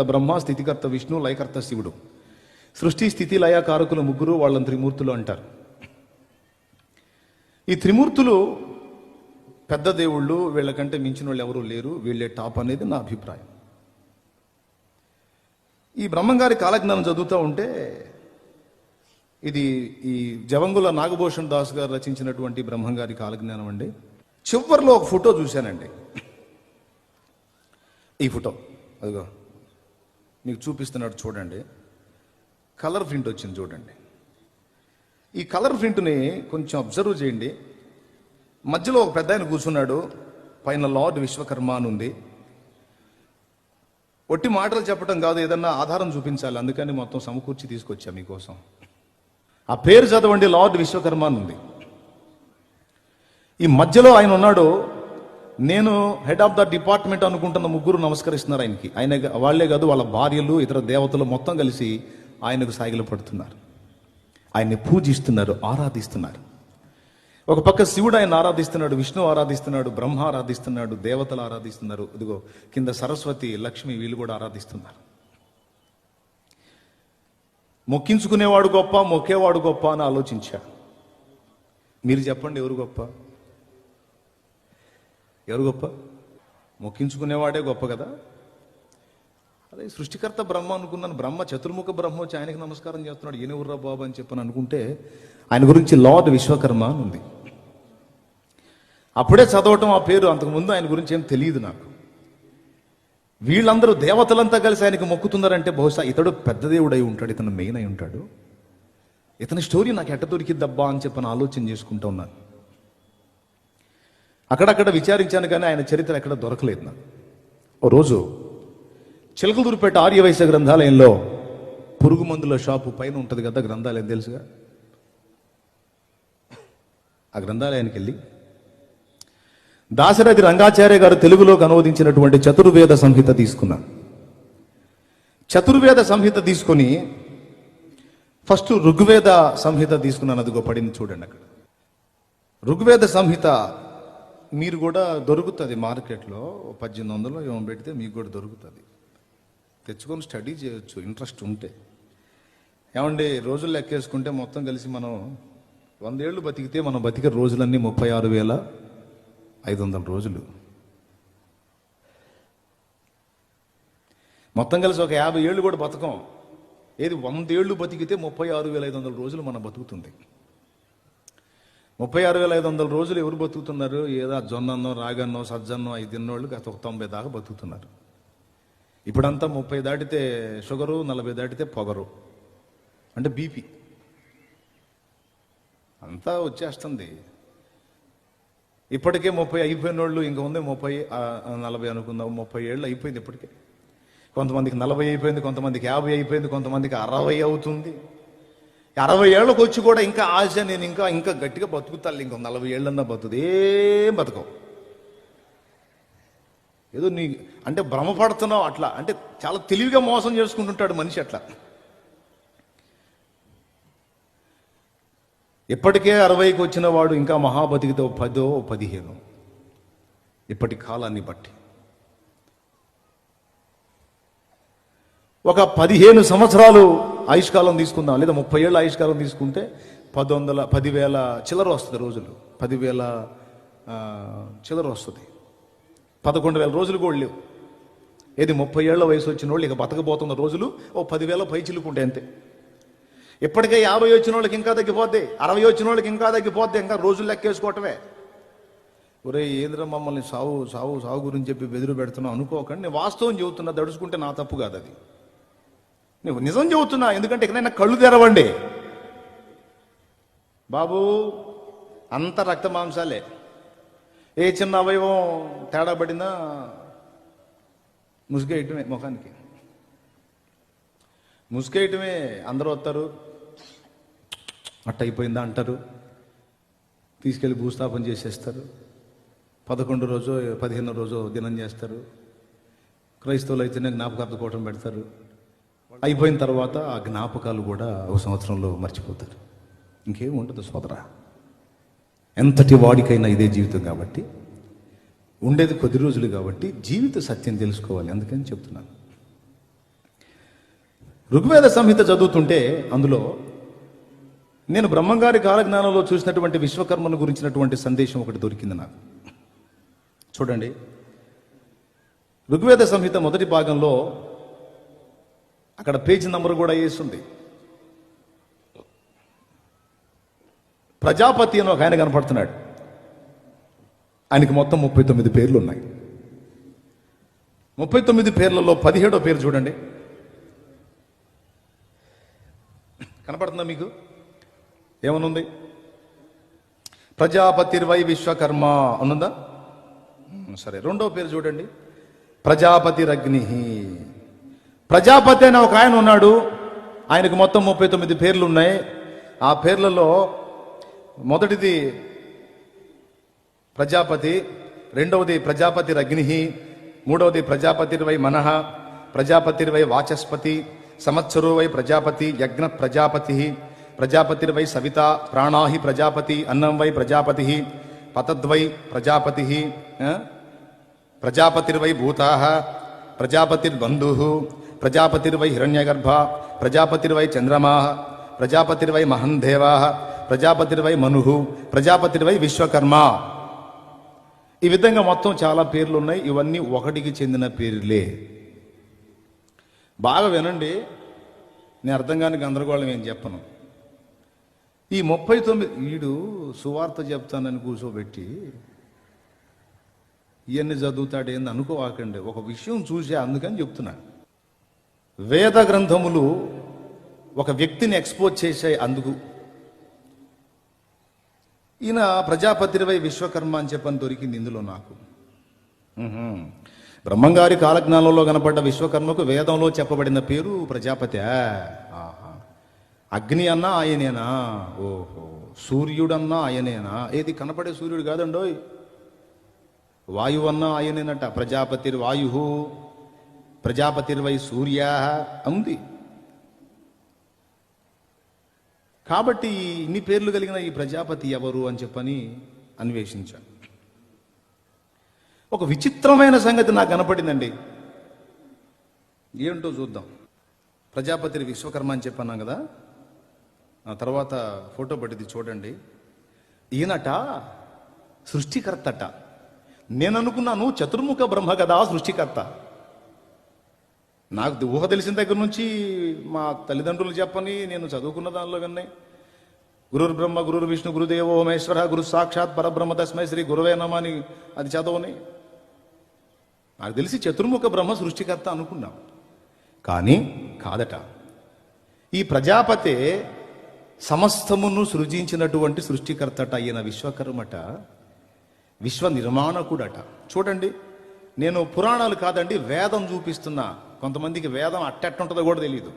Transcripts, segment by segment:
బ్రహ్మ స్థితికర్త విష్ణు లయకర్త శివుడు. సృష్టి స్థితి లయ కారకులు ముగ్గురు వాళ్ళని త్రిమూర్తులు అంటారు. ఈ త్రిమూర్తులు పెద్ద దేవుళ్ళు వీళ్ళకంటే మించిన వాళ్ళు ఎవరూ లేరు. వీళ్ళే టాప్ అనేది నా అభిప్రాయం. ఈ బ్రహ్మంగారి కాలజ్ఞానం చదువుతూ ఉంటే ఇది ఈ జవంగుల నాగభూషణ్ దాస్ గారు రచించినటువంటి బ్రహ్మంగారి కాలజ్ఞానం అండి. చివరిలో ఒక ఫోటో చూశానండి. ఈ ఫోటో అదిగో. మీకు చూపిస్తున్నాడు చూడండి. కలర్ ప్రింట్ వచ్చింది చూడండి. ఈ కలర్ ప్రింట్ని కొంచెం అబ్జర్వ్ చేయండి. మధ్యలో ఒక పెద్ద ఆయన కూర్చున్నాడు. పైన లార్డ్ విశ్వకర్మ అని ఉంది. ఒట్టి మాటలు చెప్పడం కాదు ఏదన్నా ఆధారం చూపించాలి. అందుకని మొత్తం సమకూర్చి తీసుకొచ్చా మీకోసం. ఆ పేరు చదవండి లార్డ్ విశ్వకర్మ అని ఉంది. ఈ మధ్యలో ఆయన ఉన్నాడు. నేను హెడ్ ఆఫ్ ద డిపార్ట్మెంట్ అనుకుంటున్న ముగ్గురు నమస్కరిస్తున్నారు ఆయనకి. ఆయన వాళ్ళే కాదు వాళ్ళ భార్యలు ఇతర దేవతలు మొత్తం కలిసి ఆయనకు సాగిలు పడుతున్నారు. ఆయన్ని పూజిస్తున్నారు ఆరాధిస్తున్నారు. ఒక పక్క శివుడు ఆయన ఆరాధిస్తున్నాడు విష్ణు ఆరాధిస్తున్నాడు బ్రహ్మ ఆరాధిస్తున్నాడు దేవతలు ఆరాధిస్తున్నారు. ఇదిగో కింద సరస్వతి లక్ష్మి వీళ్ళు కూడా ఆరాధిస్తున్నారు. మొక్కించుకునేవాడు గొప్ప మొక్కేవాడు గొప్ప అని ఆలోచించా. మీరు చెప్పండి ఎవరు గొప్ప? ఎవరు గొప్ప? మొక్కించుకునేవాడే గొప్ప కదా. అదే సృష్టికర్త బ్రహ్మ అనుకున్నాను. బ్రహ్మ చతుర్ముఖ బ్రహ్మ వచ్చి ఆయనకి నమస్కారం చేస్తున్నాడు. ఈయన ఉర్రా బాబు అని చెప్పని అనుకుంటే ఆయన గురించి లార్డ్ విశ్వకర్మ అని ఉంది. అప్పుడే చదవటం ఆ పేరు. అంతకుముందు ఆయన గురించి ఏం తెలియదు నాకు. వీళ్ళందరూ దేవతలంతా కలిసి ఆయనకు మొక్కుతున్నారంటే బహుశా ఇతడు పెద్ద దేవుడై ఉంటాడు ఇతను మెయిన్ అయి ఉంటాడు. ఇతని స్టోరీ నాకు ఎట్ట దొరికిద్దబ్బా అని చెప్పని ఆలోచన చేసుకుంటూ ఉన్నాను. అక్కడక్కడ విచారించాను కానీ ఆయన చరిత్ర ఎక్కడ దొరకలేదు నాకు. ఓ రోజు చిలకలూరుపేట ఆర్యవైశ్య గ్రంథాలయంలో పురుగు మందుల షాపు పైన ఉంటుంది కదా గ్రంథాలయం తెలుసుగా? ఆ గ్రంథాలయానికి వెళ్ళి దాశరథి రంగాచార్య గారు తెలుగులోకి అనువదించినటువంటి చతుర్వేద సంహిత తీసుకున్నాను చతుర్వేద సంహిత తీసుకొని ఫస్ట్ ఋగ్వేద సంహిత తీసుకున్నాను. అదిగో పడింది చూడండి అక్కడ. ఋగ్వేద సంహిత మీరు కూడా దొరుకుతుంది మార్కెట్లో పద్దెనిమిది వందలు ఏమో పెడితే మీకు కూడా దొరుకుతుంది. తెచ్చుకొని స్టడీ చేయొచ్చు ఇంట్రెస్ట్ ఉంటే. ఏమండి రోజులు లెక్కేసుకుంటే మొత్తం కలిసి మనం వందేళ్ళు బతికితే మనం బతికే రోజులన్నీ ముప్పై ఆరు వేల ఐదు వందల రోజులు. మొత్తం కలిసి ఒక యాభై ఏళ్ళు కూడా బతకం. ఏది వందేళ్ళు బతికితే ముప్పై ఆరు వేల ఐదు వందల రోజులు మనం బతుకుతుంది. ముప్పై ఆరు వేల ఐదు వందల రోజులు ఎవరు బతుకుతున్నారు? ఏదో జొన్నన్నో రాగన్నో సజ్జన్నో అవి తిన్నోళ్ళు గత ఒక తొంభై దాకా బతుకుతున్నారు. ఇప్పుడంతా ముప్పై దాటితే షుగరు నలభై దాటితే పొగరు. అంటే బీపీ. అంతా వచ్చేస్తుంది. ఇప్పటికే ముప్పై అయిపోయిన వాళ్ళు ఇంకా ఉంది ముప్పై నలభై అనుకుందాం. ముప్పై ఏళ్ళు అయిపోయింది ఇప్పటికే. కొంతమందికి నలభై అయిపోయింది కొంతమందికి యాభై అయిపోయింది కొంతమందికి అరవై అవుతుంది. అరవై ఏళ్ళకి వచ్చి కూడా ఇంకా ఆశ నేను ఇంకా ఇంకా గట్టిగా బతుకుతాను ఇంకో నలభై ఏళ్ళన్నా బతుకుది. ఏం బతకవు? ఏదో నీ అంటే భ్రమపడుతున్నావు అట్లా. అంటే చాలా తెలివిగా మోసం చేసుకుంటుంటాడు మనిషి అట్లా. ఇప్పటికే అరవైకి వచ్చిన వాడు ఇంకా మహాబతికితో పదో పదిహేను. ఇప్పటి కాలాన్ని బట్టి. ఒక పదిహేను సంవత్సరాలు ఆయుష్కాలం తీసుకుందాం లేదా ముప్పై ఏళ్ళ ఆయుష్కాలం తీసుకుంటే పది వందల పదివేల చిల్లర వస్తుంది రోజులు. పదివేల చిల్లర వస్తుంది. పదకొండు వేల రోజులు కూడా లేవు. ఏది ముప్పై ఏళ్ళ వయసు వచ్చిన వాళ్ళు ఇక బతకబోతున్న రోజులు ఓ పదివేల పై చిలుకుంటే అంతే. ఇప్పటికే యాభై వచ్చిన వాళ్ళకి ఇంకా తగ్గిపోద్ది అరవై వచ్చిన వాళ్ళకి ఇంకా తగ్గిపోద్ది ఇంకా రోజులు లెక్కేసుకోవటమే. ఒరే ఏంద్ర మమ్మల్ని సావు సావు సావు గురించి చెప్పి బెదిరి పెడుతున్నావు? అనుకోకండి నేను వాస్తవం చెబుతున్నా దడుచుకుంటే నా తప్పు కాదు అది. నువ్వు నిజం చెబుతున్నా ఎందుకంటే ఎక్కడైనా కళ్ళు తెరవండి. బాబు అంత రక్త మాంసాలే. ఏ చిన్న అవయవం తేడా పడినా ముసుగేయటమే ముఖానికి. ముసుగేయటమే అందరూ వస్తారు. అట్ట అయిపోయిందా అంటారు. తీసుకెళ్ళి భూస్థాపన చేసేస్తారు. పదకొండు రోజు పదిహేను రోజు దినం చేస్తారు. క్రైస్తవులు అయితేనే జ్ఞాపకార్థ కూటం పెడతారు. అయిపోయిన తర్వాత ఆ జ్ఞాపకాలు కూడా ఒక సంవత్సరంలో మర్చిపోతారు. ఇంకేం ఉండదు సోదరా. ఎంతటి వాడికైనా ఇదే జీవితం కాబట్టి ఉండేది కొద్ది రోజులు కాబట్టి జీవిత సత్యం తెలుసుకోవాలి అందుకని చెప్తున్నాను. ఋగ్వేద సంహిత చదువుతుంటే అందులో నేను బ్రహ్మంగారి కాలజ్ఞానంలో చూసినటువంటి విశ్వకర్మను గురించినటువంటి సందేశం ఒకటి దొరికింది నాకు. చూడండి. ఋగ్వేద సంహిత మొదటి భాగంలో అక్కడ పేజీ నంబర్ కూడా వేసింది ప్రజాపతి అని ఒక ఆయన కనపడుతున్నాడు. ఆయనకి మొత్తం ముప్పై తొమ్మిది పేర్లు ఉన్నాయి ముప్పై తొమ్మిది పేర్లలో పదిహేడో పేరు చూడండి. కనపడుతుందా మీకు? ఏమనుంది? ప్రజాపతిర్వై విశ్వకర్మ అనుందా? సరే రెండో పేరు చూడండి. ప్రజాపతిరగ్ని ప్రజాపతి అనే ఒక ఆయన ఉన్నాడు. ఆయనకు మొత్తం ముప్పై తొమ్మిది పేర్లు ఉన్నాయి ఆ పేర్లలో మొదటిది ప్రజాపతి రెండవది ప్రజాపతి రగ్ని మూడవది ప్రజాపతిర్వై మనః ప్రజాపతిర్వై వాచస్పతి సంవత్సరో వై ప్రజాపతి యజ్ఞ ప్రజాపతి ప్రజాపతిర్వై సవిత ప్రాణాహి ప్రజాపతి అన్నం వై ప్రజాపతి పతద్వై ప్రజాపతి ప్రజాపతిర్వై భూతా ప్రజాపతిర్బంధు ప్రజాపతిర్వై హిరణ్యగర్భ ప్రజాపతిర్వై చంద్రమా ప్రజాపతిర్వై మహందేవా ప్రజాపతిర్వై మను ప్రజాపతిర్వై విశ్వకర్మ. ఈ విధంగా మొత్తం చాలా పేర్లు ఉన్నాయి ఇవన్నీ ఒకటికి చెందిన పేర్లే. బాగా వినండి. నేను అర్థం కాని గందరగోళం ఏం చెప్పను. ఈ ముప్పై తొమ్మిది వీడు సువార్త చెప్తానని కూర్చోబెట్టి ఇవన్నీ చదువుతాడేంది అనుకోవాకండి. ఒక విషయం చూసే అందుకని చెప్తున్నాను వేద గ్రంథములు ఒక వ్యక్తిని ఎక్స్పోజ్ చేసే అందుకు. ఈయన ప్రజాపతిరవై విశ్వకర్మ అని చెప్పని దొరికింది ఇందులో నాకు. బ్రహ్మంగారి కాలజ్ఞానంలో కనపడ్డ విశ్వకర్మకు వేదంలో చెప్పబడిన పేరు ప్రజాపతి. అగ్ని అన్నా ఆయనేనా? ఓహో. సూర్యుడన్నా ఆయనేనా? ఏది కనపడే సూర్యుడు కాదండోయ్. వాయువన్నా ఆయనేనట ప్రజాపతిర్ వాయు ప్రజాపతిర్వై సూర్య ఉంది. కాబట్టి ఇన్ని పేర్లు కలిగిన ఈ ప్రజాపతి ఎవరు అని చెప్పని అన్వేషించాను. ఒక విచిత్రమైన సంగతి నాకు కనపడిందండి. ఏంటో చూద్దాం. ప్రజాపతి విశ్వకర్మ అని చెప్పన్నాం కదా. ఆ తర్వాత ఫోటో పట్టింది చూడండి. ఈయనట సృష్టికర్తట. నేను అనుకున్నాను చతుర్ముఖ బ్రహ్మ కదా సృష్టికర్త. నాకు ఊహ తెలిసిన దగ్గర నుంచి మా తల్లిదండ్రులు చెప్పని నేను చదువుకున్న దానిలో కన్నా గురుర్ బ్రహ్మ గురుర్ విష్ణు గురుదేవో మహేశ్వర గురు సాక్షాత్ పరబ్రహ్మ తస్మై శ్రీ గురువే అని అది చదవని. నాకు తెలిసి చతుర్ముఖ బ్రహ్మ సృష్టికర్త అనుకున్నాం. కానీ కాదట. ఈ ప్రజాపతే సమస్తమును సృజించినటువంటి సృష్టికర్తట అయిన విశ్వకర్మట విశ్వ నిర్మాణకుడట. చూడండి నేను పురాణాలు కాదండి వేదం చూపిస్తున్నా. కొంతమందికి వేదం అట్టెట్టుంటుందో కూడా తెలియదు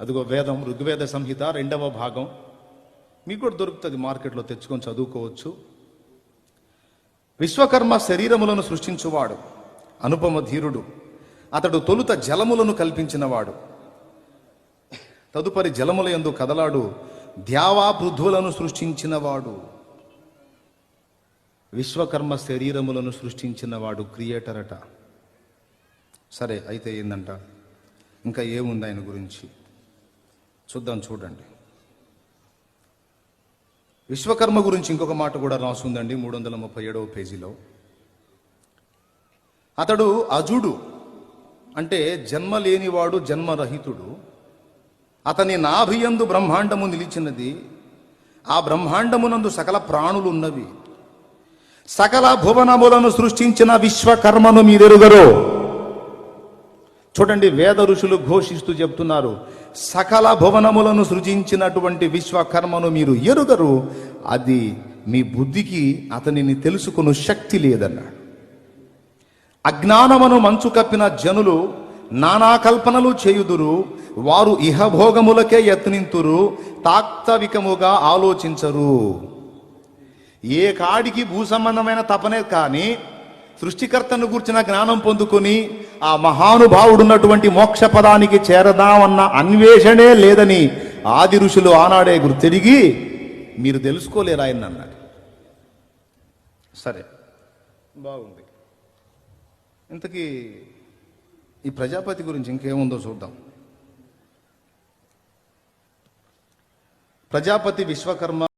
అదిగో వేదం ఋగ్వేద సంహిత రెండవ భాగం. మీకు కూడా దొరుకుతుంది మార్కెట్లో తెచ్చుకొని చదువుకోవచ్చు. విశ్వకర్మ శరీరములను సృష్టించువాడు అనుపమ ధీరుడు. అతడు తొలుత జలములను కల్పించినవాడు. తదుపరి జలముల యందు కదలాడు ద్యావా పృథ్వులను సృష్టించినవాడు. విశ్వకర్మ శరీరములను సృష్టించినవాడు క్రియేటర్ అట సరే అయితే ఏందంట? ఇంకా ఏముంది ఆయన గురించి? చూద్దాం చూడండి. విశ్వకర్మ గురించి ఇంకొక మాట కూడా రాసుందండి మూడు వందల ముప్పై ఏడవ పేజీలో. అతడు అజుడు అంటే జన్మ లేనివాడు జన్మరహితుడు. అతని నాభియందు బ్రహ్మాండము నిలిచినది. ఆ బ్రహ్మాండమునందు సకల ప్రాణులు ఉన్నవి సకల భువనములను సృష్టించిన విశ్వకర్మను మీరెరుగరు? చూడండి వేద ఋషులు ఘోషిస్తూ చెప్తున్నారు సకల భువనములను సృజించినటువంటి విశ్వకర్మను మీరు ఎరుగరు అది మీ బుద్ధికి అతనిని తెలుసుకుని శక్తి లేదన్నాడు. అజ్ఞానమును మంచు కప్పిన జనులు నానా కల్పనలు చేయుదురు వారు ఇహభోగములకే యత్నింతురు తాత్వికముగా ఆలోచించరు. ఏ కాడికి భూ సంబంధమైన తపనే కానీ సృష్టికర్తను కూర్చిన జ్ఞానం పొందుకొని ఆ మహానుభావుడున్నటువంటి మోక్ష పదానికి చేరదామన్న అన్వేషణే లేదని ఆది ఋషులు ఆనాడే గుర్తిరిగి మీరు తెలుసుకోలేరు ఆయన అన్నాడు. సరే బాగుంది. ఇంతకీ ఈ ప్రజాపతి గురించి ఇంకేముందో చూద్దాం. ప్రజాపతి విశ్వకర్మ